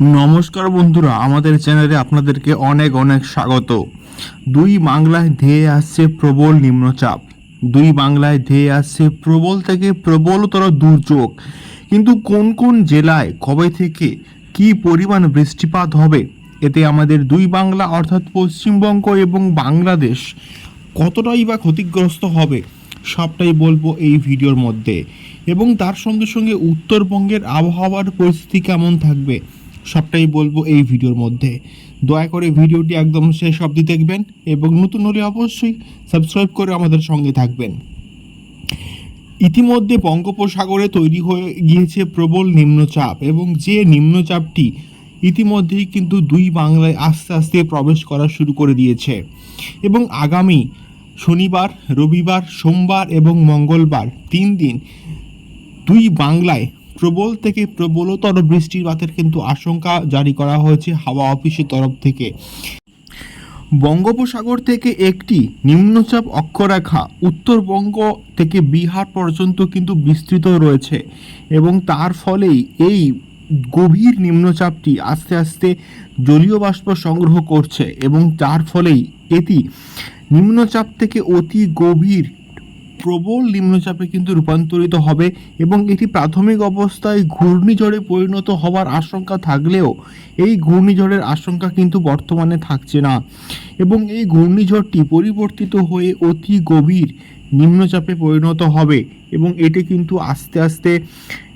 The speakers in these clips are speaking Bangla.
নমস্কার বন্ধুরা, আমাদের চ্যানেলে আপনাদেরকে অনেক অনেক স্বাগত। দুই বাংলায় ধেয়ে আসছে প্রবল নিম্নচাপ। দুই বাংলায় ধেয়ে আসছে প্রবল থেকে প্রবলতর দুর্যোগ। কিন্তু কোন কোন জেলায়, কবে থেকে কি পরিমাণ বৃষ্টিপাত হবে? এতে আমাদের দুই বাংলা, অর্থাৎ পশ্চিমবঙ্গ এবং বাংলাদেশ, কতটাই বা ক্ষতিগ্রস্ত হবে, সবটাই বলব এই ভিডিওর মধ্যে। এবং তার সঙ্গে সঙ্গে উত্তরবঙ্গের আবহাওয়ার পরিস্থিতি কেমন থাকবে সবটাই বলব এই ভিডিওর মধ্যে। দয়া করে ভিডিওটি একদম শেষ অবধি দেখবেন এবং নতুন হলে অবশ্যই সাবস্ক্রাইব করে আমাদের সঙ্গে থাকবেন। ইতিমধ্যে বঙ্গোপসাগরে তৈরি হয়ে গিয়েছে প্রবল নিম্নচাপ এবং যে নিম্নচাপটি ইতিমধ্যেই কিন্তু দুই বাংলায় আস্তে আস্তে প্রবেশ করা শুরু করে দিয়েছে। এবং আগামী শনিবার, রবিবার, সোমবার এবং মঙ্গলবার তিন দিন দুই বাংলায় প্রবল থেকে প্রবলতর বৃষ্টিপাতের কিন্তু আশঙ্কা জারি করা হয়েছে হাওয়া অফিসের তরফ থেকে। বঙ্গোপসাগর থেকে একটি নিম্নচাপ অক্ষরেখা উত্তরবঙ্গ থেকে বিহার পর্যন্ত কিন্তু বিস্তৃত রয়েছে এবং তার ফলেই এই গভীর নিম্নচাপটি আস্তে আস্তে জলীয় বাষ্প সংগ্রহ করছে এবং যার ফলেই এটি নিম্নচাপ থেকে অতি গভীর প্রবল নিম্নচাপে কিন্তু রূপান্তরিত হবে এবং এটি প্রাথমিক অবস্থায় ঘূর্ণিঝড়ে পরিণত হওয়ার আশঙ্কা থাকলেও এই ঘূর্ণিঝড়ের আশঙ্কা কিন্তু বর্তমানে থাকছে না। এবং এই ঘূর্ণিঝড়টি পরিবর্তিত হয়ে অতি গভীর নিম্নচাপে পরিণত হবে এবং এটি কিন্তু আস্তে আস্তে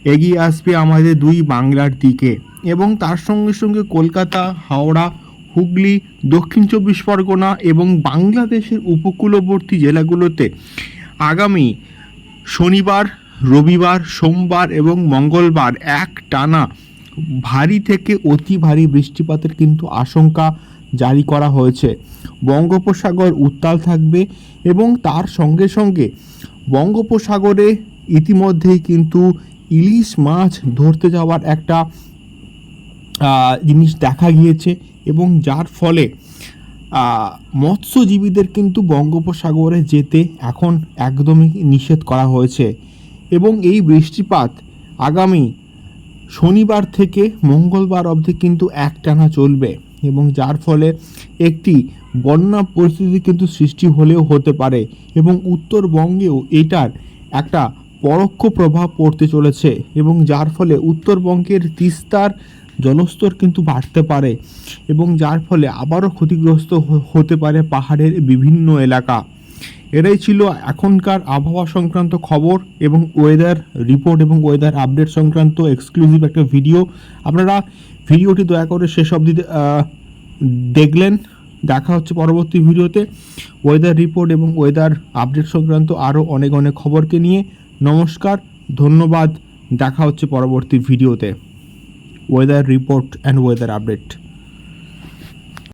এগিয়ে আসবে আমাদের দুই বাংলার দিকে। এবং তার সঙ্গে সঙ্গে কলকাতা, হাওড়া, হুগলি, দক্ষিণ চব্বিশ পরগনা এবং বাংলাদেশের উপকূলবর্তী জেলাগুলোতে আগামী শনিবার, রবিবার, সোমবার এবং মঙ্গলবার এক টানা ভারী থেকে অতি ভারী বৃষ্টিপাতের কিন্তু আশঙ্কা জারি করা হয়েছে। বঙ্গোপসাগর উত্তাল থাকবে এবং তার সঙ্গে সঙ্গে বঙ্গোপসাগরে ইতিমধ্যেই কিন্তু ইলিশ মাছ ধরতে যাওয়ার একটা জিনিস দেখা গিয়েছে এবং যার ফলে মৎস্যজীবীদের কিন্তু বঙ্গোপসাগরে যেতে এখন একদমই নিষেধ করা হয়েছে। এবং এই বৃষ্টিপাত আগামী শনিবার থেকে মঙ্গলবার অবধি কিন্তু একটানা চলবে এবং যার ফলে একটি বন্যা পরিস্থিতি কিন্তু সৃষ্টি হলেও হতে পারে এবং উত্তরবঙ্গেও এটার একটা পরোক্ষ প্রভাব পড়তে চলেছে এবং যার ফলে উত্তরবঙ্গের তিস্তার জলস্তর কিন্তু বাড়তে পারে এবং যার ফলে আবারও ক্ষতিগ্রস্ত হতে পারে পাহাড়ের বিভিন্ন এলাকা। এটাই ছিল এখনকার আবহাওয়া সংক্রান্ত খবর এবং ওয়েদার রিপোর্ট এবং ওয়েদার আপডেট সংক্রান্ত এক্সক্লুসিভ একটা ভিডিও আপনারা ভিডিওটি দয়া করে শেষ অবধি দেখলেন। দেখা হচ্ছে পরবর্তী ভিডিওতে ওয়েদার রিপোর্ট এবং ওয়েদার আপডেট সংক্রান্ত আরও অনেক অনেক খবরকে নিয়ে। নমস্কার, ধন্যবাদ। দেখা হচ্ছে পরবর্তী ভিডিওতে weather report and weather update